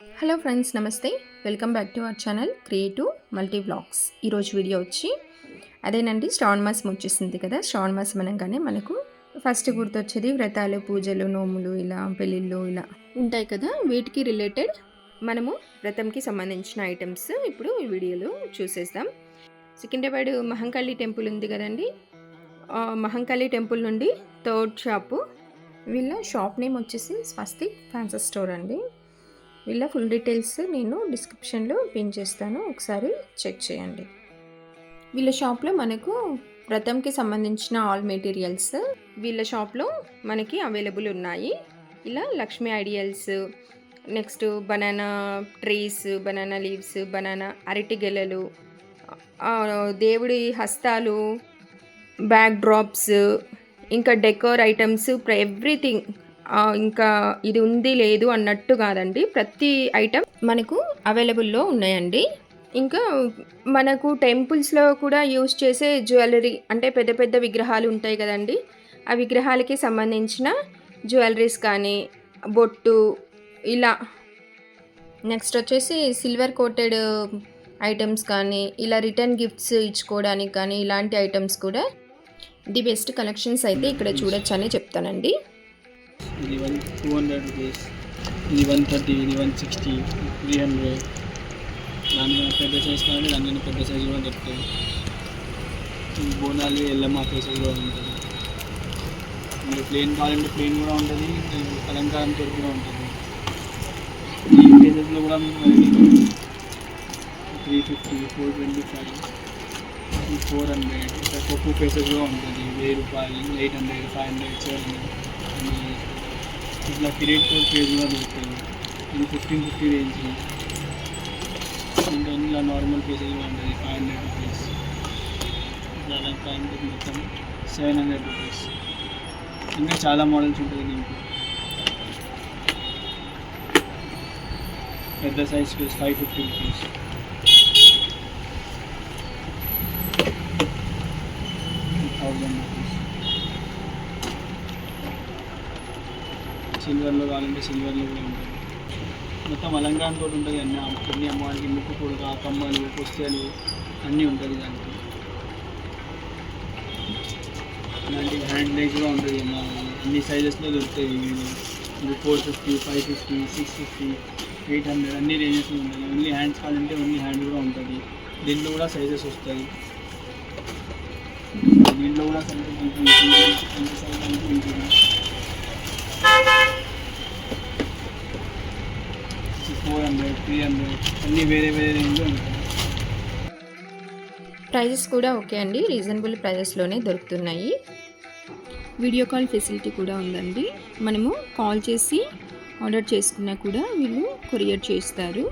Hello friends నమస్తే. Welcome back to our channel creative multi vlogs ఈరోజు video వచ్చి అదేనండి శ్రావణ మాసం వచ్చేసింది కదా. శ్రావణ మాసం అనగానే మనకు ఫస్ట్ గుర్తొచ్చేది వ్రతాలు పూజలు నోములు ఇలా పెళ్ళిళ్ళు ఇలా ఉంటాయి కదా. వీటికి రిలేటెడ్ మనము వ్రతంకి సంబంధించిన ఐటమ్స్ ఇప్పుడు ఈ వీడియోలో చూసేద్దాం. సికింద్రాబాద్ మహంకాళి టెంపుల్ ఉంది కదండి. మహంకాళి టెంపుల్ నుండి థర్డ్ షాపు వీళ్ళ షాప్ నేమ్ వచ్చేసి స్వస్తి ఫ్యాన్సీ స్టోర్ అండి. ఇలా ఫుల్ డీటెయిల్స్ నేను డిస్క్రిప్షన్లో పిన్ చేస్తాను. ఒకసారి చెక్ చేయండి. వీళ్ళ షాప్లో మనకు వ్రతంకి సంబంధించిన ఆల్ మెటీరియల్స్ వీళ్ళ షాప్లో మనకి అవైలబుల్ ఉన్నాయి. ఇలా Lakshmi idols next banana trees banana leaves banana అరటి గెలలు దేవుడి హస్తాలు బ్యాక్ డ్రాప్స్ ఇంకా డెకోర్ ఐటమ్స్ ఎవ్రీథింగ్ ఇంకా ఇది ఉంది లేదు అన్నట్టు కాదండి. ప్రతి ఐటమ్ మనకు అవైలబుల్లో ఉన్నాయండి. ఇంకా మనకు టెంపుల్స్లో కూడా యూస్ చేసే జ్యువెలరీ అంటే పెద్ద పెద్ద విగ్రహాలు ఉంటాయి కదండి. ఆ విగ్రహాలకి సంబంధించిన జ్యువెలరీస్ కానీ బొట్టు ఇలా. నెక్స్ట్ వచ్చేసి సిల్వర్ కోటెడ్ ఐటమ్స్ కానీ ఇలా రిటర్న్ గిఫ్ట్స్ ఇచ్చుకోవడానికి కానీ ఇలాంటి ఐటమ్స్ కూడా ది బెస్ట్ కలెక్షన్స్ అయితే ఇక్కడ చూడొచ్చు అని చెప్తానండి. ఇది వన్ టూ హండ్రెడ్ రూపీస్ ఇది వన్ థర్టీ ఇది వన్ సిక్స్టీ త్రీ హండ్రెడ్ దాని పెద్ద సైజ్ కానీ దానికన్నా పెద్ద సైజ్ కూడా దొరుకుతాయి. ఈ బోనాలి ఎల్లమ్మ సైజ్ కూడా ఉంటుంది. మీరు ప్లేన్ కావాలంటే ప్లేన్ కూడా ఉంటుంది అలంకారం తోటి కూడా ఉంటుంది. ఈ ప్లేసెస్లో కూడా three fifty four twenty five four hundred ఇంకా కొప్పు ఫేసెస్ కూడా ఉంటుంది. వెయ్యి రూపాయలు eight hundred five hundred seven hundred ఇట్లా క్రియేట్ కోడ్ పేజ్ కూడా దొరుకుతుంది. ఇది ఫిఫ్టీన్ ఫిఫ్టీ రేంజ్. ఇంకా ఇలా నార్మల్ పీసెస్ కూడా ఉంటుంది. Five hundred rupees. ఇట్లా హండ్రెడ్ మొత్తం. Seven hundred rupees. ఇంకా చాలా మోడల్స్ ఉంటుంది దీంట్లో. పెద్ద size five fifty rupees thousand rupees సిల్వర్లో కావాలంటే సిల్వర్లో కూడా ఉంటుంది. మొత్తం అలంకారం తోటి ఉంటుంది అన్ని అన్ని అమ్మవారికి ముక్కు పుడక కమ్మలు పుస్తలు అన్నీ ఉంటుంది దాంట్లో ఇలాంటి హ్యాండ్ బ్యాగ్ కూడా ఉంటుంది అన్న అన్ని సైజెస్లో దొరుకుతాయి. ఇవి four fifty five fifty six fifty eight hundred అన్ని రేంజెస్లో ఉంటాయి. ఓన్లీ హ్యాండ్స్ కావాలంటే ఓన్లీ హ్యాండ్ కూడా ఉంటుంది. దీంట్లో కూడా సైజెస్ వస్తాయి. దీంట్లో కూడా సైజెస్ ఉంటుంది ఎంత సైజ్ ఉంటుంది ఫోర్ హండ్రెడ్ త్రీ హండ్రెడ్ అన్నీ వేరే వేరే రేంజ్లో ఉంటాయి. ప్రైజెస్ కూడా ఓకే అండి. రీజనబుల్ ప్రైజెస్లోనే దొరుకుతున్నాయి. వీడియో కాల్ ఫెసిలిటీ కూడా ఉందండి. మనము కాల్ చేసి ఆర్డర్ చేసుకున్నా కూడా వీళ్ళు కొరియర్ చేస్తారు.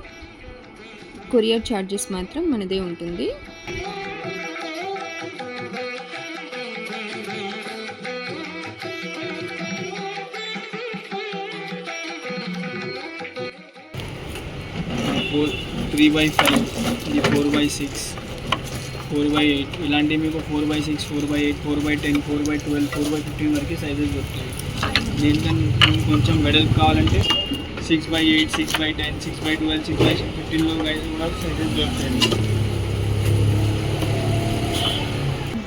కొరియర్ ఛార్జెస్ మాత్రం మనదే ఉంటుంది. ఫోర్ త్రీ బై ఫైవ్ ఇది four by six four by eight ఇలాంటివి మీకు four by six four by eight four by ten four by twelve four by fifteen వరకు సైజెస్ దొరుకుతాయి. దీంట్లో మీకు కొంచెం వెడల్పు కావాలంటే six by eight six by ten six by twelve six by ఫిఫ్టీన్లో కూడా సైజెస్ దొరుకుతాయి.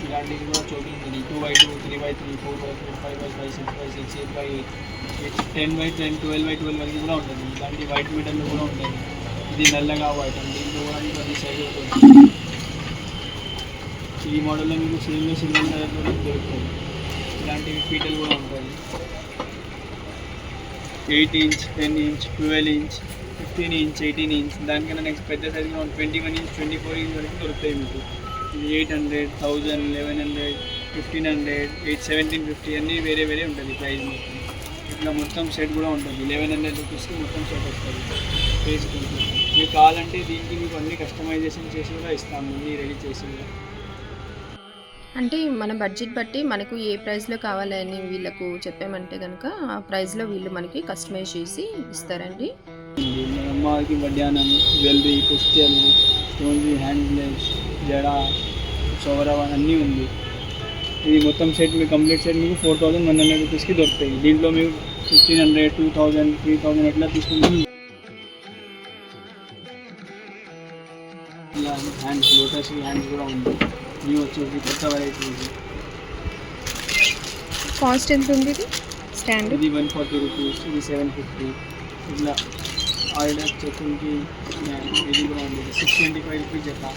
ఇలాంటివి కూడా చోటు ఉంటుంది two by two three by three four by four five by five six by six eight by eight ten by ten twelve by twelve వరకు కూడా ఉంటుంది. ఇలాంటి వైట్ మీటర్లు కూడా ఉంటుంది ఇది నల్లగా వైట్ అండి కూడా మీకు అది సైజ్ అవుతుంది ఈ మోడల్లో మీకు సేమ్లో సిల్వర్ కలర్లో దొరుకుతుంది ఇలాంటివి పీటలు కూడా ఉంటాయి. Eight inch ten inch twelve inch fifteen inch eighteen inch దానికన్నా నెక్స్ట్ పెద్ద size twenty one inch twenty four inch వరకు దొరుకుతాయి మీకు. ఇది eight hundred thousand eleven hundred fifteen hundred eight seventeen fifty అన్నీ వేరే వేరే ఉంటుంది ప్రైస్ మొత్తం. ఇట్లా మొత్తం సెట్ కూడా ఉంటుంది. లెవెన్ హండ్రెడ్ రూపీస్కి మొత్తం సెట్ వస్తుంది. వేసుకుంటుంది మీకు కావాలంటే దీనికి మీకు అన్ని కస్టమైజేషన్ చేసి కూడా ఇస్తాము అన్నీ రెడీ చేసి కూడా. అంటే మన బడ్జెట్ బట్టి మనకు ఏ ప్రైస్లో కావాలని వీళ్ళకు చెప్పామంటే కనుక ఆ ప్రైస్లో వీళ్ళు మనకి కస్టమైజ్ చేసి ఇస్తారండి. అమ్మవారికి వడ్డానం జ్యువెలరీ పుస్తలు స్టోన్స్ హ్యాండ్ బ్లేడ్స్ జడ చౌరవ అన్నీ ఉంది. ఇది మొత్తం సెట్ మీకు కంప్లీట్ సెట్ మీకు ఫోర్ థౌసండ్ వన్ హండ్రెడ్ రూపీస్కి దొరుకుతాయి. దీంట్లో మీకు fifteen hundred two thousand three thousand ఎట్లా తీసుకుంటే హ్యాండ్స్ లోటస్ హ్యాండ్స్ కూడా ఉంది న్యూ వచ్చేసి కొత్త వెరైటీ ఇది? కాస్ట్ ఎంత ఉంది ఇది స్టాండ్ ఇది వన్ ఫార్టీ రూపీస్ ఇది సెవెన్ ఫిఫ్టీ ఇట్లా ఆయిడర్ చెక్కులకి ఇది కూడా ఉంది. సిక్స్ ట్వంటీ ఫైవ్ రూపీస్ జత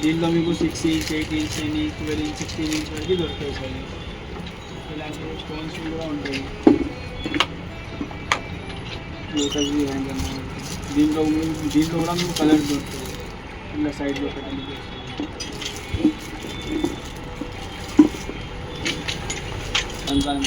దీంట్లో మీకు six inch eight inch any twelve inch sixteen inch వరకు దొరుకుతాయి సార్. ఇలాంటి స్టోన్స్ కూడా ఉంటాయి. లోటస్ హ్యాండ్ అన్నమాట. దీంట్లో మీ- దీంట్లో కూడా మీకు కలర్ దొరుకుతాయి ఇలా సైడ్లో పెట్టడానికి రంజాన్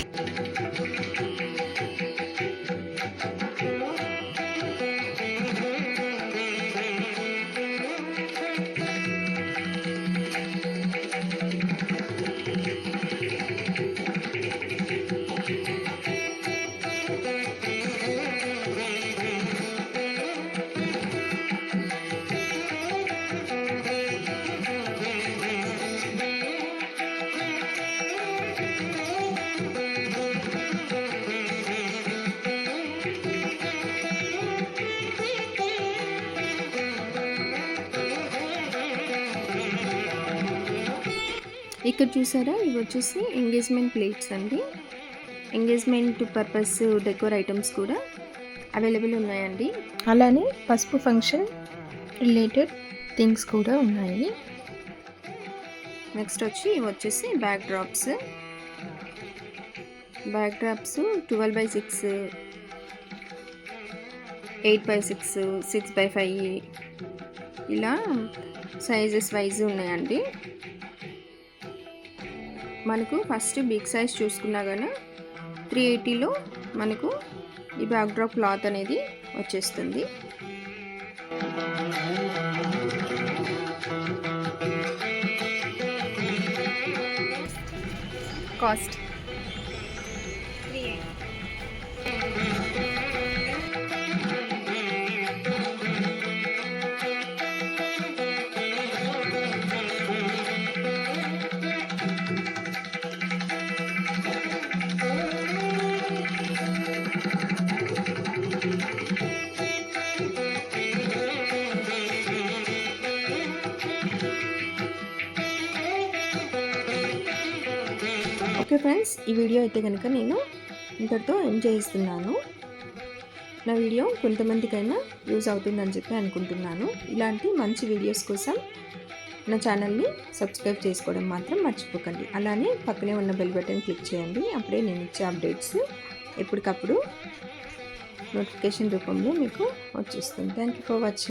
ఇక్కడ చూసారా? ఇవి వచ్చేసి ఎంగేజ్మెంట్ ప్లేట్స్ అండి. ఎంగేజ్మెంట్ పర్పస్ డెకోర్ ఐటమ్స్ కూడా అవైలబుల్ ఉన్నాయండి. అలానే పసుపు ఫంక్షన్ రిలేటెడ్ థింగ్స్ కూడా ఉన్నాయి. నెక్స్ట్ వచ్చి ఇవి వచ్చేసి back drops back drops twelve by six eight by six six by five ఇలా సైజెస్ వైజ్ ఉన్నాయండి. మనకు ఫస్ట్ బిగ్ సైజ్ చూసుకున్నా కానీ త్రీ ఎయిటీలో మనకు ఈ బ్యాక్డ్రాప్ క్లాత్ అనేది వచ్చేస్తుంది. కాస్ట్ ఓకే ఫ్రెండ్స్ ఈ వీడియో అయితే కనుక నేను ఇంతటితో ఎంజాయ్ చేస్తున్నాను నా వీడియో కొంతమందికైనా యూజ్ అవుతుందని చెప్పి అనుకుంటున్నాను. ఇలాంటి మంచి వీడియోస్ కోసం నా ఛానల్ని సబ్స్క్రైబ్ చేసుకోవడం మాత్రం మర్చిపోకండి. అలానే పక్కనే ఉన్న బెల్ బటన్ క్లిక్ చేయండి. అప్పుడే నేను ఇచ్చే అప్డేట్స్ ఎప్పటికప్పుడు నోటిఫికేషన్ రూపంలో మీకు వచ్చేస్తుంది థ్యాంక్ యూ ఫర్ వాచింగ్.